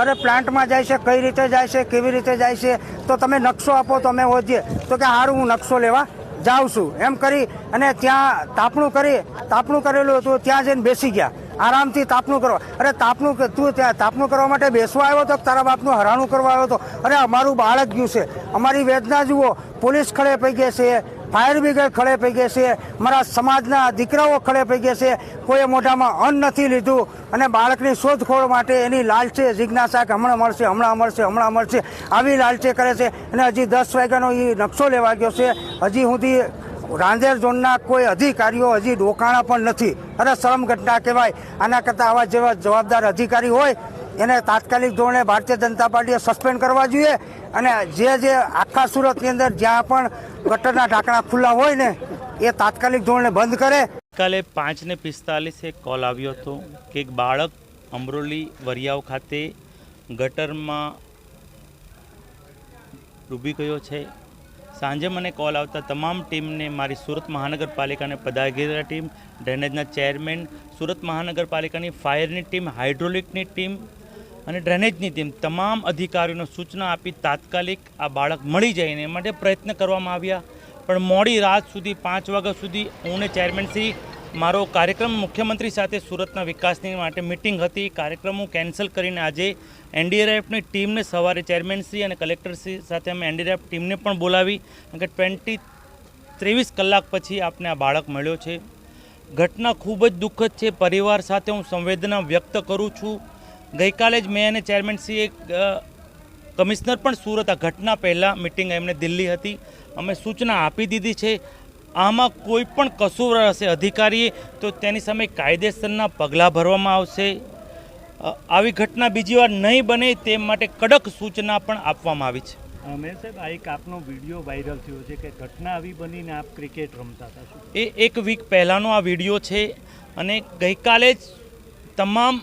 અરે પ્લાન્ટમાં જાય છે, કઈ રીતે જાય છે, કેવી રીતે જાય છે, તો તમે નકશો આપો, તો અમે હોજીએ તો કે સારું હું નકશો લેવા જાઉં છું. એમ કરી અને ત્યાં તાપણું કરી, તાપણું કરેલું હતું, ત્યાં જઈને બેસી ગયા. આરામથી તાપણું કરવા. અરે તાપણું તું ત્યાં તાપણું કરવા માટે બેસવા આવ્યો તો તારા બાપનું હરાણું કરવા આવ્યો હતો અરે અમારું બાળક ગયું છે. અમારી વેદના જુઓ. પોલીસ ખડે પૈકી છે. ફાયર બ્રિગેડ ખડે પડી ગઈ છે. મારા સમાજના દીકરાઓ ખડે પડી ગયા છે. કોઈએ મોઢામાં અન્ન નથી લીધું અને બાળકની શોધખોળ માટે એની લાલચે જિજ્ઞાસા કે હમણાં મળશે હમણાં મળશે હમણાં મળશે, આવી લાલચે કરે છે. અને હજી દસ વાગ્યાનો એ નકશો લેવા ગયો છે. હજી સુધી રાંદેર ઝોનના કોઈ અધિકારીઓ, હજી રોકાણા પણ નથી. અરે શરમ ઘટના કહેવાય. આના કરતાં આવા જેવા જવાબદાર અધિકારી હોય એને તાત્કાલિક ધોરણે ભારતીય જનતા પાર્ટીએ સસ્પેન્ડ કરવા જોઈએ અને જે જે આખા સુરતની અંદર જ્યાં પણ ગટરના ઢાંકણા ખુલ્લા હોય ને, એ તાત્કાલિક ધોરણે બંધ કરે. કાલે પાંચ ને પિસ્તાલીસે કોલ આવ્યો હતો કે એક બાળક અમરોલી વરિયાવ ખાતે ગટરમાં ડૂબી ગયો છે. સાંજે મને કોલ આવતા તમામ ટીમને મારી સુરત મહાનગરપાલિકાને પદાગીરા ટીમ, ડ્રેનેજના ચેરમેન, સુરત મહાનગરપાલિકાની ફાયરની ટીમ, હાઇડ્રોલિકની ટીમ અને ડ્રેનેજની ટીમ તમામ અધિકારીઓને સૂચના આપી તાત્કાલિક આ બાળક મળી જાય એ માટે પ્રયત્ન કરવામાં આવ્યા. પણ મોડી રાત સુધી પાંચ વાગ્યા સુધી હું ને ચેરમેન શ્રી મારો કાર્યક્રમ મુખ્યમંત્રી સાથે સુરતના વિકાસની માટે મિટિંગ હતી. કાર્યક્રમ હું કેન્સલ કરીને આજે એનડીઆરએફની ટીમને સવારે ચેરમેનશ્રી અને કલેક્ટરશ્રી સાથે અમે એનડીઆરએફ ટીમને પણ બોલાવી. કારણ કે ટ્વેન્ટી ત્રેવીસ કલાક પછી આપને આ બાળક મળ્યો છે. ઘટના ખૂબ જ દુઃખદ છે. પરિવાર સાથે હું સંવેદના વ્યક્ત કરું છું. ગઈકાલે જ મેં અને ચેરમેનશ્રીએ કમિશનર પણ સુરત આ ઘટના પહેલાં મિટિંગ એમને દિલ્હી હતી. અમે સૂચના આપી દીધી છે. આમાં કોઈ પણ કસૂર હશે અધિકારીએ તો તેની સામે કાયદેસરના પગલાં ભરવામાં આવશે. આવી ઘટના બીજી વાર નહીં બને તે માટે કડક સૂચના પણ આપવામાં આવી છે. મેં સાહેબ આ એક આપનો વીડિયો વાયરલ થયો છે કે ઘટના આવી બનીને આપ ક્રિકેટ રમતા હતા. એ એક વીક પહેલાંનો આ વીડિયો છે અને ગઈકાલે જ તમામ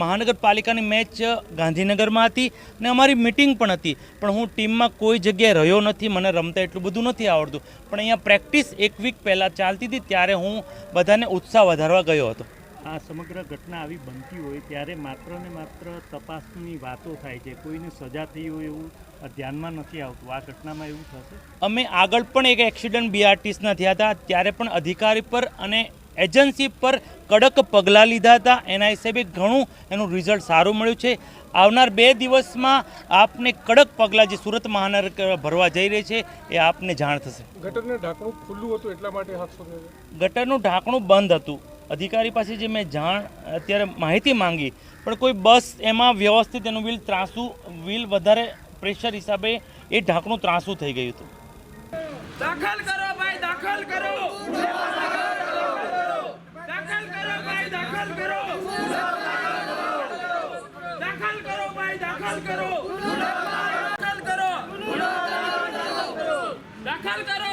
મહાનગરપાલિકાની મેચ ગાંધીનગરમાં હતી અને અમારી મિટિંગ પણ હતી. પણ હું ટીમમાં કોઈ જગ્યાએ રહ્યો નથી મને રમતા એટલું બધું નથી આવડતું. પણ અહીંયા પ્રેક્ટિસ એક વીક પહેલાં ચાલતી હતી ત્યારે હું બધાને ઉત્સાહ વધારવા ગયો હતો. આ સમગ્ર ઘટના આવી બનતી હોય ત્યારે માત્ર ને માત્ર તપાસની વાતો થાય છે. કોઈને સજા થઈ હોય એવું ધ્યાનમાં નથી આવતું. આ ઘટનામાં એવું થશે? અમે આગળ પણ એક એક્સિડન્ટ બીઆરટીસના થયા હતા ત્યારે પણ અધિકારી પર અને એજન્સી પર કડક પગલાં લીધા હતા. એના હિસાબે ઘણું એનું રિઝલ્ટ સારું મળ્યું છે. આવનાર બે દિવસમાં આપને કડક પગલાં જે સુરત મહાનગર ભરવા જઈ રહી છે એ આપને જાણ થશે. ગટરને ઢાંકણું ખુલ્લું હતું એટલા માટે. ગટરનું ઢાંકણું બંધ હતું. અધિકારી પાસે જે મેં જાણ અત્યારે માહિતી માંગી પણ કોઈ બસ એમાં વ્યવસ્થિત એનું વ્હીલ ત્રાસું વ્હીલ વધારે પ્રેશર હિસાબે એ ઢાંકણું ત્રાસું થઈ ગયું હતું. દાખલ કરો ભાઈ દાખલ કરો દાખલ કરો ભાઈ દાખલ કરો દાખલ કરો ભાઈ દાખલ કરો દાખલ કરો દાખલ કરો